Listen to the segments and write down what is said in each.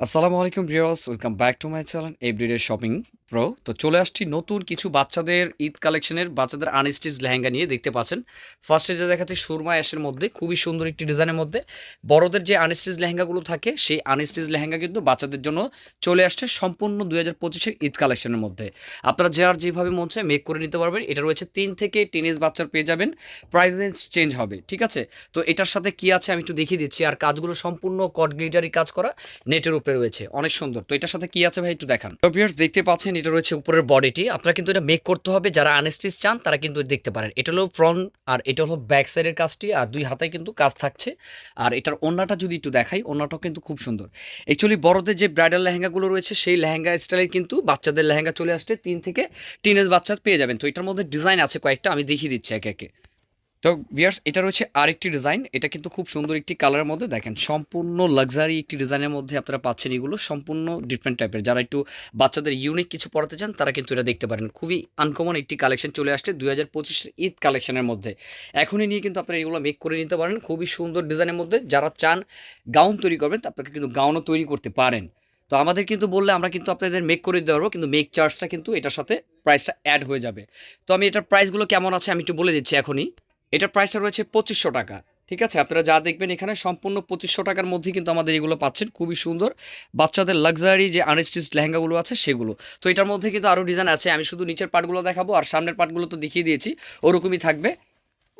আসসালামু আলাইকুম viewers welcome back to my channel everyday shopping pro তো চলে আসছি নতুন কিছু বাচ্চাদের ঈদ কালেকশনের, বাচ্চাদের আনস্টিচ লেহেঙ্গা নিয়ে দেখতে পাচ্ছেন। ফার্স্টে যে দেখাচ্ছে সুরমা অ্যাশের মধ্যে, খুবই সুন্দর একটি ডিজাইনের মধ্যে। বড়দের যে আনস্টিচ লেহেঙ্গাগুলো থাকে, সেই আনস্টিচ লেহেঙ্গা কিন্তু বাচ্চাদের জন্য চলে আসছে সম্পূর্ণ দুই হাজার পঁচিশের ঈদ কালেকশনের মধ্যে। আপনারা যে আর যেভাবে মন চায় মেক করে নিতে পারবেন। এটা রয়েছে তিন থেকে টিনেজ বাচ্চার পেয়ে যাবেন। প্রাইস রেঞ্জ চেঞ্জ হবে, ঠিক আছে? তো এটার সাথে কি আছে আমি একটু দেখিয়ে দিচ্ছি। আর কাজগুলো সম্পূর্ণ কট গ্লিটারি কাজ করা নেটের উপরে রয়েছে। অনেক সুন্দর। তো এটার সাথে কি আছে ভাই একটু দেখান। দেখতে পাচ্ছেন এটা রয়েছে উপরের বডিটি। আপনারা কিন্তু এটা মেক করতে হবে। যারা আনস্টিচ চান, তারা কিন্তু দেখতে পারেন। এটা হলো ফ্রন্ট আর এটা হলো ব্যাক সাইডের কাজটি। আর দুই হাতে কিন্তু কাজ থাকছে। আর এটার অন্যটা যদি একটু দেখাই অন্যটাও কিন্তু খুব সুন্দর। অ্যাকচুয়ালি বড়দের যে ব্রাইডাল লেহেঙ্গাগুলো রয়েছে, সেই লেহেঙ্গা স্টাইলের কিন্তু বাচ্চাদের লেহেঙ্গা চলে আসছে। তিন থেকে টিনেজ বাচ্চা পেয়ে যাবেন। তো এটার মধ্যে ডিজাইন আছে কয়েকটা, আমি দেখিয়ে দিচ্ছি একে একে। তো বিয়ার্স এটা রয়েছে আরেকটি ডিজাইন এটা কিন্তু খুব সুন্দর একটি কালারের মধ্যে। দেখেন, সম্পূর্ণ লাক্সারি একটি ডিজাইনের মধ্যে আপনারা পাচ্ছেন এগুলো, সম্পূর্ণ ডিফারেন্ট টাইপের যারা একটু বাচ্চাদের ইউনিক কিছু পড়াতে চান, তারা কিন্তু এটা দেখতে পারেন। খুবই আনকমন একটি কালেকশন চলে আসছে দুই হাজার পঁচিশের ঈদ কালেকশনের মধ্যে। এখনই নিয়ে কিন্তু আপনারা এগুলো মেক করে নিতে পারেন। খুবই সুন্দর ডিজাইনের মধ্যে। যারা চান গাউন তৈরি করবেন আপনাকে কিন্তু গাউনও তৈরি করতে পারেন। তো আমাদের কিন্তু বললে আমরা কিন্তু আপনাদের মেক করে দিতে পারব, কিন্তু মেক চার্জটা কিন্তু এটার সাথে প্রাইসটা অ্যাড হয়ে যাবে। তো আমি এটার প্রাইসগুলো কেমন আছে আমি একটু বলে দিচ্ছি এখনই। এটার প্রাইসটা রয়েছে পঁচিশশো টাকা। ঠিক আছে? আপনারা যা দেখবেন এখানে সম্পূর্ণ পঁচিশশো টাকার মধ্যে কিন্তু আমাদের এগুলো পাচ্ছেন। খুবই সুন্দর। বাচ্চাদের লাক্সারি যে আনস্টিচ লেহেঙ্গাগুলো আছে, সেগুলো। তো এটার মধ্যে কিন্তু আরও ডিজাইন আছে। আমি শুধু নিচের পার্টগুলো দেখাবো, আর সামনের পার্টগুলো তো দেখিয়ে দিয়েছি। ওরকমই থাকবে।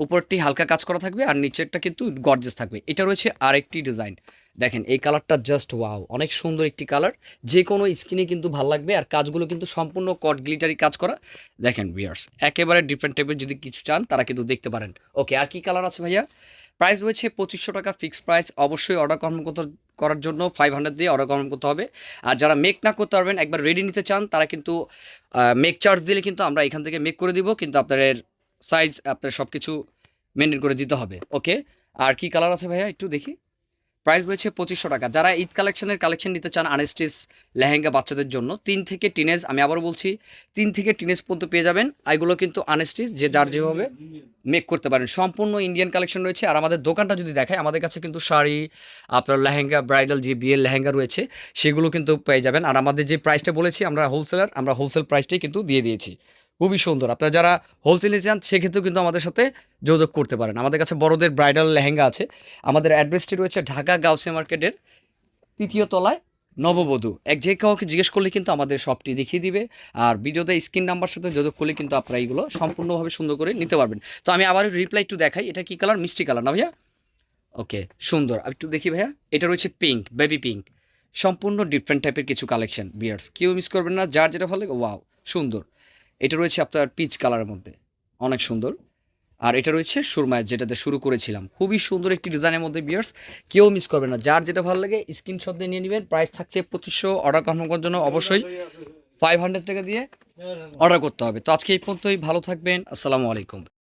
উপরটি হালকা কাজ করা থাকবে আর নিচেরটা কিন্তু গর্জেস থাকবে। এটা রয়েছে আরেকটি ডিজাইন দেখেন, এই কালারটা জাস্ট ওয়াও অনেক সুন্দর একটি কালার যে কোনো স্কিনে কিন্তু ভালো লাগবে আর কাজগুলো কিন্তু সম্পূর্ণ কট গ্লিটারি কাজ করা। দেখেন বিয়ার্স একেবারে ডিফারেন্ট টাইপের যদি কিছু চান, তারা কিন্তু দেখতে পারেন। ওকে আর কি কালার আছে ভাইয়া? প্রাইস রয়েছে পঁচিশশো টাকা ফিক্সড প্রাইস অবশ্যই অর্ডার কনফার্ম করতে, করার জন্য ফাইভ হান্ড্রেড দিয়ে অর্ডার কনফার্ম করতে হবে। আর যারা মেক না করতে পারবেন, একবার রেডি নিতে চান, তারা কিন্তু মেক চার্জ দিলে কিন্তু আমরা এখান থেকে মেক করে দিব। কিন্তু আপনাদের সাইজ আপনার সব কিছু মেনটেন করে দিতে হবে ওকে আর কি কালার আছে ভাইয়া একটু দেখি? প্রাইস রয়েছে পঁচিশশো টাকা। যারা ঈদ কালেকশনের কালেকশন নিতে চান আনস্টিচ, লেহেঙ্গা বাচ্চাদের জন্য, তিন থেকে টিনেজ আমি আবার বলছি, তিন থেকে টিনেজ পর্যন্ত পেয়ে যাবেন। এগুলো কিন্তু আনস্টিচ, যে যার যেভাবে মেক করতে পারেন। সম্পূর্ণ ইন্ডিয়ান কালেকশন রয়েছে। আর আমাদের দোকানটা যদি দেখায়, আমাদের কাছে কিন্তু শাড়ি, আপনার লেহেঙ্গা ব্রাইডাল যে বিয়ের লেহেঙ্গা রয়েছে, সেগুলো কিন্তু পেয়ে যাবেন। আর আমাদের যে প্রাইসটা বলেছি, আমরা হোলসেলার আমরা হোলসেল প্রাইসটাই কিন্তু দিয়ে দিয়েছি। খুবই সুন্দর। আপনারা যারা হোলসেলে চান, সেক্ষেত্রেও কিন্তু আমাদের সাথে যোগাযোগ করতে পারেন। আমাদের কাছে বড়দের ব্রাইডাল লেহেঙ্গা আছে। আমাদের অ্যাড্রেসটি রয়েছে ঢাকা গাউসিয়া মার্কেটের তৃতীয় তলায় নববধূ। এক যে কাউকে জিজ্ঞেস করলে কিন্তু আমাদের শপটি দেখিয়ে দিবে। আর ভিডিওতে স্ক্রিন নাম্বার সাথে যোগাযোগ করলে কিন্তু আপনারা এইগুলো সম্পূর্ণভাবে সুন্দর করে নিতে পারবেন। তো আমি আবার রিপ্লাই একটু দেখাই। এটা কি কালার মিষ্টি কালার না ভাইয়া? ওকে সুন্দর। একটু দেখি ভাইয়া। এটা রয়েছে পিঙ্ক বেবি পিঙ্ক সম্পূর্ণ ডিফারেন্ট টাইপের কিছু কালেকশন বিয়ার্স কেউ মিস করবেন না। যার যেটা ভালো ওয়াও সুন্দর। এটা রয়েছে আপনার পিচ কালারের মধ্যে। অনেক সুন্দর। আর এটা রয়েছে সুরমায় যেটাতে শুরু করেছিলাম। খুবই সুন্দর একটি ডিজাইনের মধ্যে বিয়ার্স কেউ মিস করবে না। যার যেটা ভালো লাগে স্ক্রিনশট দিয়ে নিয়ে নেবেন। প্রাইস থাকছে পঁচিশশো। অর্ডার কনফার্ম করার জন্য অবশ্যই ফাইভ হান্ড্রেড টাকা দিয়ে অর্ডার করতে হবে। তো আজকে এই পর্যন্তই। ভালো থাকবেন। আসসালামু আলাইকুম।